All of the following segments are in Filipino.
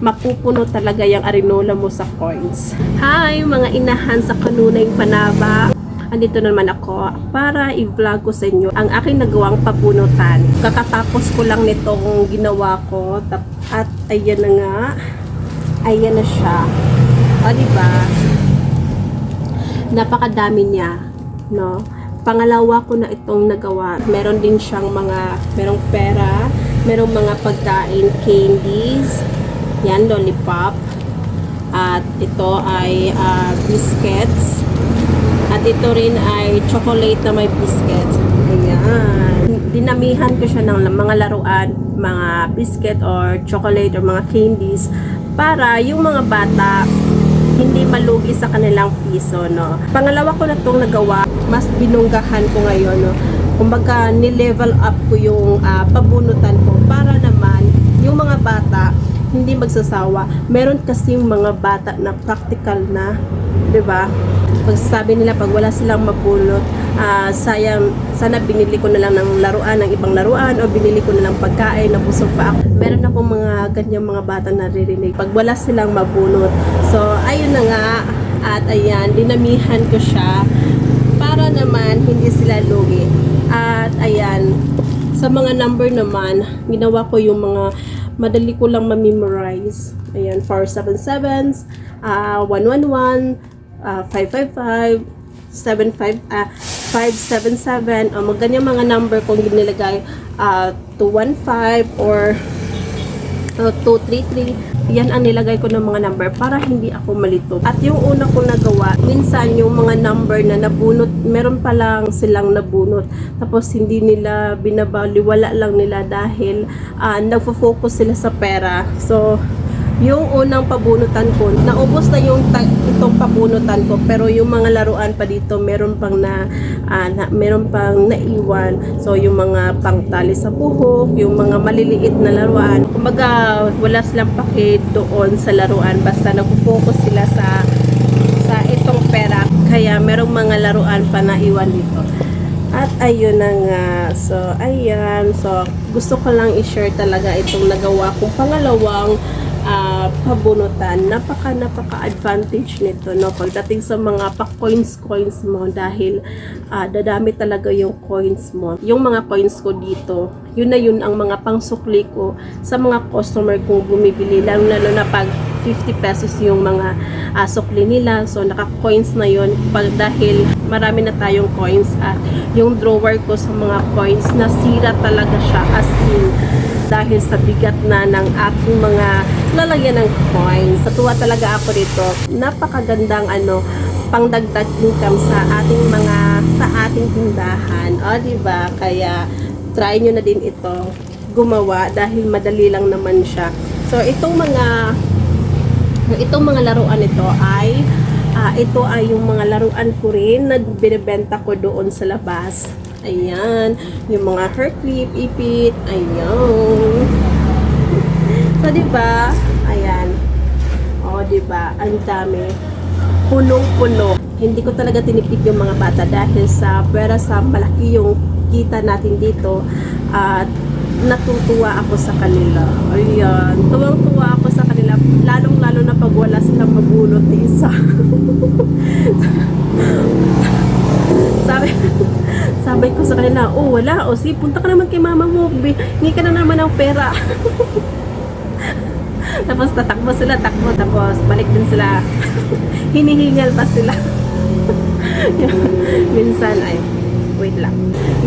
mapupuno talaga yung arinola mo sa coins. Hi mga inahan sa kanunay panaba. Andito naman ako para i-vlog ko sa inyo ang aking nagawang papunutan. Kakatapos ko lang nitong ginawa ko at ayan na nga. Ayan na siya. O diba? Napakadami niya, no? Pangalawa ko na itong nagawa. Meron din siyang mga, merong pera, merong mga pagkain, candies, yan, lollipop. At ito ay ah, biscuits. At ito rin ay chocolate na may biscuits. Ayan. Dinamihan ko siya ng mga laruan, mga biscuit or chocolate or mga candies para yung mga bata hindi malugi sa kanilang piso, no. Pangalawa ko na itong nagawa, mas binunggahan ko ngayon, no. Kumbaga, ni-level up ko yung ah, pabunutan ko para naman yung mga bata hindi magsasawa. Meron kasing mga bata na practical na, 'di ba? Pag sabi nila pag wala silang mapulot, ah, sayang sana binili ko na lang ng laruan ng ibang laruan o binili ko na lang pagkain na busog pa ako. Meron akong mga ganyang mga bata naririnig pag wala silang mabunot. So, ayun na nga at ayan, dinamihan ko siya para naman hindi sila lugi. At ayan, sa mga number naman, ginawa ko yung mga madali ko lang ma-memorize. Ayan, 477s, ah 111, ah 555, 75, ah 577, o mga ganyan mga number kung nilagay ah 215 or uh, 233. Yan ang nilagay ko ng mga number para hindi ako malito. At yung una kong nagawa, minsan yung mga number na nabunot, meron pa lang silang nabunot. Tapos hindi nila binabaliwala lang nila dahil uh, nagfo-focus sila sa pera. So, yung unang pabunutan ko, naubos na yung itong pabunutan ko, pero yung mga laruan pa dito, meron pang na, ah, na meron pang naiwan. So, yung mga pangtali sa buhok, yung mga maliliit na laruan. Kumbaga, wala silang paki doon sa laruan, basta nagpo-focus sila sa sa itong pera. Kaya merong mga laruan pa na iwan dito. At ayun na nga. So, ayan. So, gusto ko lang i-share talaga itong nagawa kong pangalawang ah, pabunutan. Napaka, napaka advantage nito, no? Pagdating sa mga pa-coins, coins mo dahil ah, dadami talaga yung coins mo. Yung mga coins ko dito, yun na yun ang mga pangsukli ko sa mga customer kong bumibili. Lalo, lalo na pag 50 pesos yung mga ah, sukli nila. So, naka-coins na yun. Pag, dahil marami na tayong coins at yung drawer ko sa mga coins, nasira talaga siya as in dahil sa bigat na ng aking mga lalagyan ng coins. Natuwa talaga ako dito. Napakagandang ano, pangdagdag income sa ating mga sa ating tindahan. O, di ba? Kaya try nyo na din ito gumawa dahil madali lang naman siya. So, itong mga itong mga laruan ito ay ah, ito ay yung mga laruan ko rin na binibenta ko doon sa labas. Ayan, yung mga hair clip, ipit, ayan. So, di ba? Ayan. O, di ba? Ang dami. Punong-puno. Hindi ko talaga tinipid yung mga bata dahil sa pera sa malaki yung kita natin dito at natutuwa ako sa kanila. Ayan. Tuwang-tuwa ako sa kanila. Lalong-lalo na pag wala silang mabulot ni isa. sabi, sabi ko sa kanila, oh wala, o sige, punta ka naman kay mama mo, hingi ka na naman ng pera. tapos tatakbo sila, takbo, tapos balik din sila. Hinihingal pa sila. Minsan, ay, wait lang.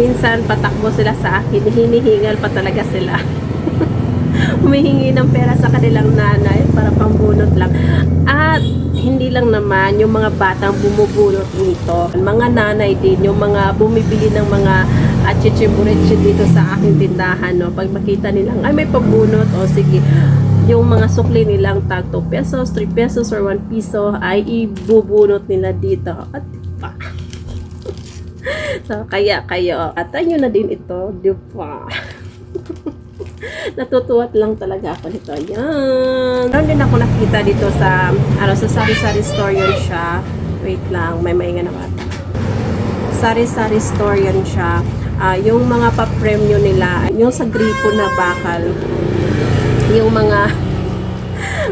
Minsan, patakbo sila sa akin, hinihingal pa talaga sila. Humihingi ng pera sa kanilang nanay para pambunot lang. At hindi lang naman yung mga batang bumubunot nito. Mga nanay din, yung mga bumibili ng mga at dito sa aking tindahan. No? Pag makita nilang, ay may pabunot, o sige, yung mga sukli nilang tag 2 pesos, 3 pesos, or 1 piso ay ibubunot nila dito. At pa. so, kaya kayo, atay nyo na din ito, di ba? Natutuwat lang talaga ako nito. Ayan. Meron din ako nakita dito sa, ano, sa sari-sari store yun siya. Wait lang, may mainga na bata. Sari-sari store yun siya. Ah, yung mga pa-premyo nila, yung sa gripo na bakal, yung mga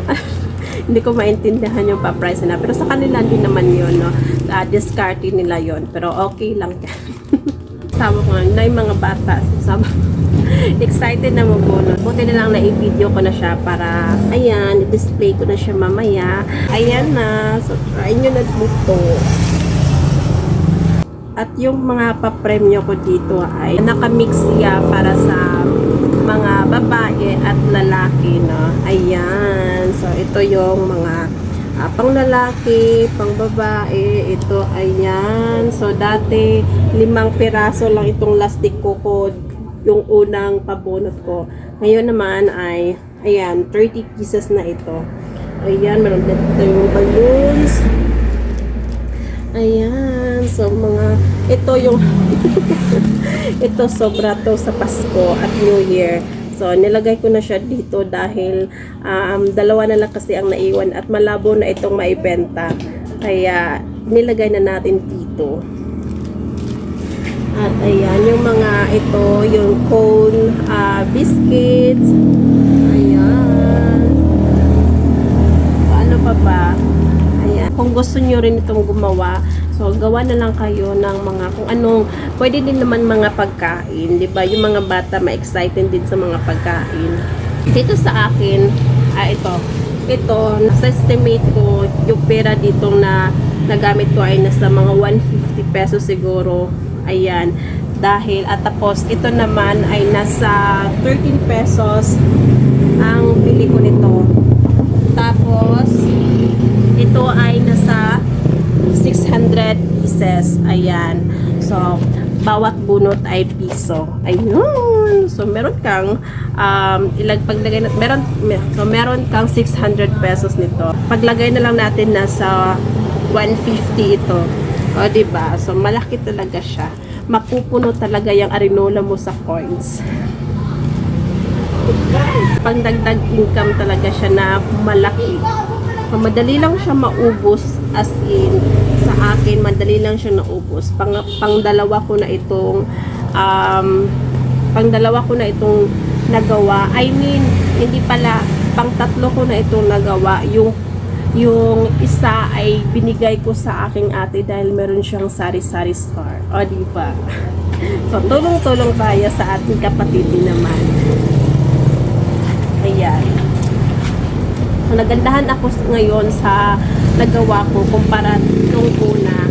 hindi ko maintindihan yung pa-price na. Pero sa kanila din naman yun, no? Uh, discarding nila yon Pero okay lang. Sabi ko nga, na yung mga bata. Sabi excited na mabunot. Buti na lang na i-video ko na siya para, ayan, i-display ko na siya mamaya. Ayan na. So, try nyo na dito. At yung mga papremyo ko dito ay nakamix siya para sa mga babae at lalaki, no? Ayan. So, ito yung mga ah, pang lalaki, pang babae. Ito, ayan. So, dati, limang piraso lang itong lastik ko ko yung unang pabonot ko. Ngayon naman ay, ayan, 30 pieces na ito. Ayan, meron dito yung balloons. Ayan, so mga, ito yung, ito sobra to sa Pasko at New Year. So, nilagay ko na siya dito dahil um, dalawa na lang kasi ang naiwan at malabo na itong maibenta. Kaya, nilagay na natin dito. At ayan, yung mga ito, yung cone ah, biscuits. Ayan. Ano pa ba? Ayan. Kung gusto nyo rin itong gumawa, so gawa na lang kayo ng mga kung anong, pwede din naman mga pagkain, di ba? Yung mga bata ma-excited din sa mga pagkain. Dito sa akin, ah, ito, ito, nasa estimate ko, yung pera dito na nagamit ko ay nasa mga 150 pesos siguro. Ayan. Dahil, at tapos, ito naman ay nasa 13 pesos ang bili ko nito. Tapos, ito ay nasa 600 pieces. Ayan. So, bawat bunot ay piso. Ayun. So, meron kang um, ilag paglagay na, meron, mer- so, meron kang 600 pesos nito. Paglagay na lang natin nasa 150 ito. O, diba? So, malaki talaga siya. Mapupuno talaga yung arinola mo sa coins pangdagdag income talaga siya na malaki. So, madali lang siya maubos as in sa akin madali lang siya naubos. Pang pangdalawa ko na itong um, pangdalawa ko na itong nagawa. I mean, hindi pala pang tatlo ko na itong nagawa. Yung yung isa ay binigay ko sa aking ate dahil meron siyang sari-sari store. O, di ba? So, tulong-tulong tayo sa ating kapatid naman. Ayan. So, nagandahan ako ngayon sa nagawa ko kumpara nung una.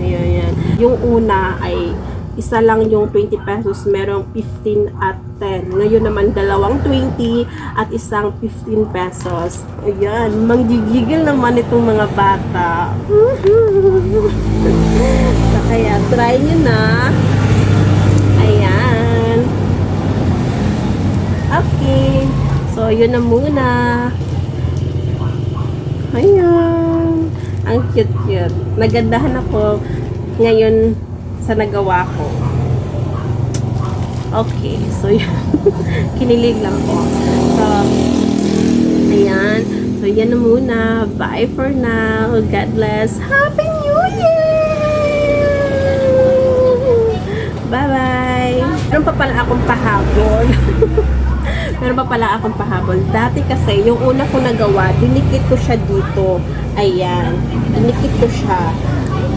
Ayan, yan. Yung una ay isa lang yung 20 pesos, merong 15 at 10. Ngayon naman dalawang 20 at isang 15 pesos. Ayan, manggigigil naman itong mga bata. so, kaya try nyo na. Ayan. Okay. So, yun na muna. Ayan. Ang cute-cute. Nagandahan ako ngayon sa nagawa ko. Okay. So, yun. Kinilig lang ko. So, ayan. So, yan na muna. Bye for now. God bless. Happy New Year! Bye-bye! Meron pa pala akong pahabol. Meron pa pala akong pahabol. Dati kasi, yung una ko nagawa, dinikit ko siya dito. Ayan. Dinikit ko siya.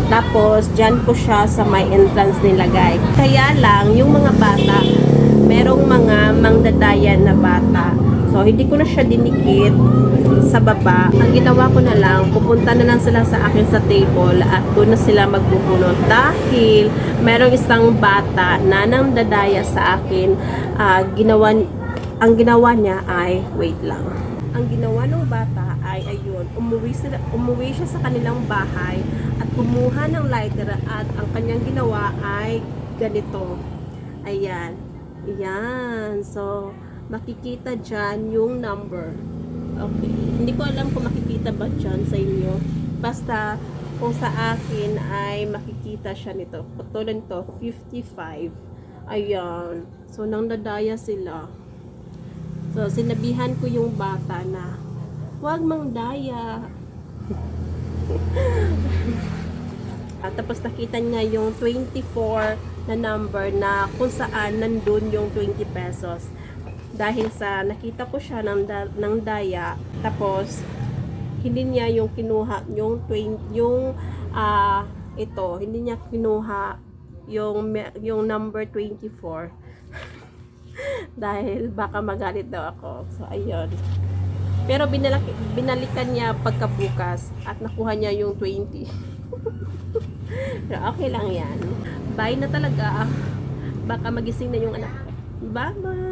Tapos, dyan ko siya sa may entrance nilagay. Kaya lang, yung mga bata, merong mga mangdadayan na bata. So, hindi ko na siya dinikit sa baba. Ang ginawa ko na lang, pupunta na lang sila sa akin sa table at doon na sila magbubunot. Dahil merong isang bata na nang dadaya sa akin, ah, ginawa, ang ginawa niya ay, wait lang. Ang ginawa ng bata ay, ayun, umuwi, sila, umuwi siya sa kanilang bahay kumuha ng lighter at ang kanyang ginawa ay ganito. Ayan. Ayan. So, makikita dyan yung number. Okay. Hindi ko alam kung makikita ba dyan sa inyo. Basta, kung sa akin ay makikita siya nito. Patulan to, 55. Ayan. So, nang nadaya sila. So, sinabihan ko yung bata na, huwag mang daya. At tapos nakita niya yung 24 na number na kung saan nandun yung 20 pesos. dahil sa nakita ko siya ng, ng daya tapos hindi niya yung kinuha yung 20 yung ah ito hindi niya kinuha yung yung number 24 dahil baka magalit daw ako. So ayun. Pero binalik, binalikan niya pagkabukas at nakuha niya yung 20 pero okay lang yan. Bye na talaga. Baka magising na yung anak ko. Bye bye